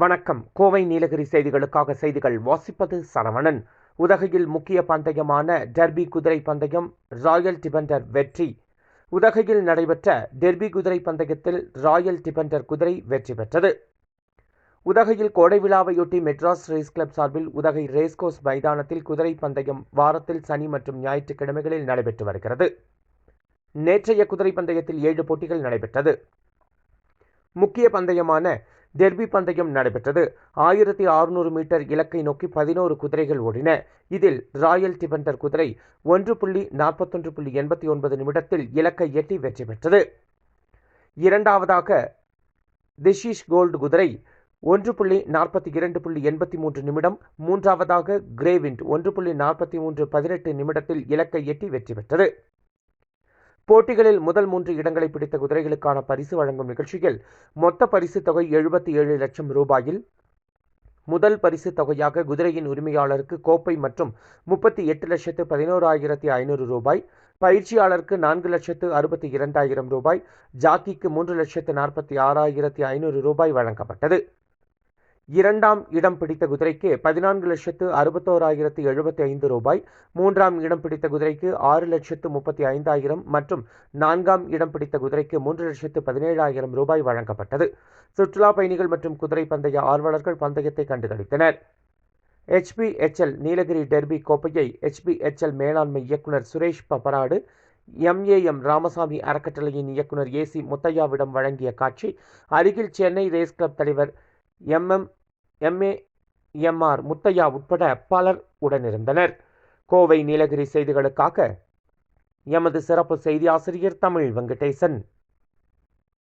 வணக்கம். கோவை நீலகிரி செய்திகளுக்காக செய்திகள் வாசிப்பது சரவணன். உதகையில் முக்கிய பந்தயமான டெர்பி குதிரை பந்தயம் ராயல் டிபெண்டர் வெற்றி. உதகையில் நடைபெற்ற டெர்பி குதிரை பந்தயத்தில் ராயல் டிபெண்டர் குதிரை வெற்றி பெற்றது. உதகையில் கோடை விழாவையொட்டி மெட்ராஸ் ரேஸ் கிளப் சார்பில் உதகை ரேஸ்கோர்ஸ் மைதானத்தில் குதிரை பந்தயம் வாரத்தில் சனி மற்றும் ஞாயிற்றுக்கிழமைகளில் நடைபெற்று வருகிறது. நேற்றைய குதிரை பந்தயத்தில் ஏழு போட்டிகள் நடைபெற்றது. முக்கிய பந்தயமான டெர்பி பந்தயம் நடைபெற்றது. ஆயிரத்தி அறுநூறு மீட்டர் இலக்கை நோக்கி பதினோரு குதிரைகள் ஓடின. இதில் ராயல் டிபெண்டர் குதிரை ஒன்று புள்ளி நாற்பத்தொன்று புள்ளி எண்பத்தி ஒன்பது நிமிடத்தில் இலக்கை எட்டி வெற்றி பெற்றது. இரண்டாவதாக திஷிஷ் கோல்டு குதிரை ஒன்று புள்ளி நாற்பத்தி இரண்டு புள்ளி எண்பத்தி மூன்று நிமிடம். மூன்றாவதாக கிரேவிண்ட் ஒன்று புள்ளி நாற்பத்தி மூன்று பதினெட்டு நிமிடத்தில் இலக்கை எட்டி வெற்றி பெற்றது. போட்டிகளில் முதல் மூன்று இடங்களை பிடித்த குதிரைகளுக்கான பரிசு வழங்கும் நிகழ்ச்சியில் மொத்த பரிசு தொகை எழுபத்தி ஏழு லட்சம் ரூபாயில் முதல் பரிசு தொகையாக குதிரையின் உரிமையாளருக்கு கோப்பை மற்றும் முப்பத்தி எட்டு லட்சத்து பதினோராயிரத்தி ஐநூறு ரூபாய் பயிற்சியாளருக்கு நான்கு லட்சத்து அறுபத்தி இரண்டாயிரம் ரூபாய் ஜாக்கிக்கு மூன்று லட்சத்து நாற்பத்தி ஆறாயிரத்தி ஐநூறு ரூபாய் வழங்கப்பட்டது. இரண்டாம் இடம் பிடித்த குதிரைக்கு பதினான்கு லட்சத்து அறுபத்தோராயிரத்து எழுபத்தி ஐந்து ரூபாய் மூன்றாம் இடம் பிடித்த குதிரைக்கு ஆறு லட்சத்து முப்பத்தி ஐந்தாயிரம் மற்றும் நான்காம் இடம் பிடித்த குதிரைக்கு மூன்று லட்சத்து பதினேழாயிரம் ரூபாய் வழங்கப்பட்டது. சுற்றுலா பயணிகள் மற்றும் குதிரை பந்தய ஆர்வலர்கள் பந்தயத்தை கண்டுகளித்தனர். ஹெச்பிஎச்எல் நீலகிரி டெர்பி கோப்பையை ஹெச்பிஎச்எல் மேலாண்மை இயக்குனர் சுரேஷ் பப்பராடு எம்ஏஎம் ராமசாமி அறக்கட்டளையின் இயக்குனர் ஏசி முத்தையாவிடம் வழங்கிய காட்சி அருகில் சென்னை ரேஸ் கிளப் தலைவர் எம்எம் எம்ஏ எம்ஆர் முத்தையா உட்பட பலர் உடனிருந்தனர். கோவை நீலகிரி செய்திகளுக்காக எமது சிறப்பு செய்தி ஆசிரியர் தமிழ் வெங்கடேசன்.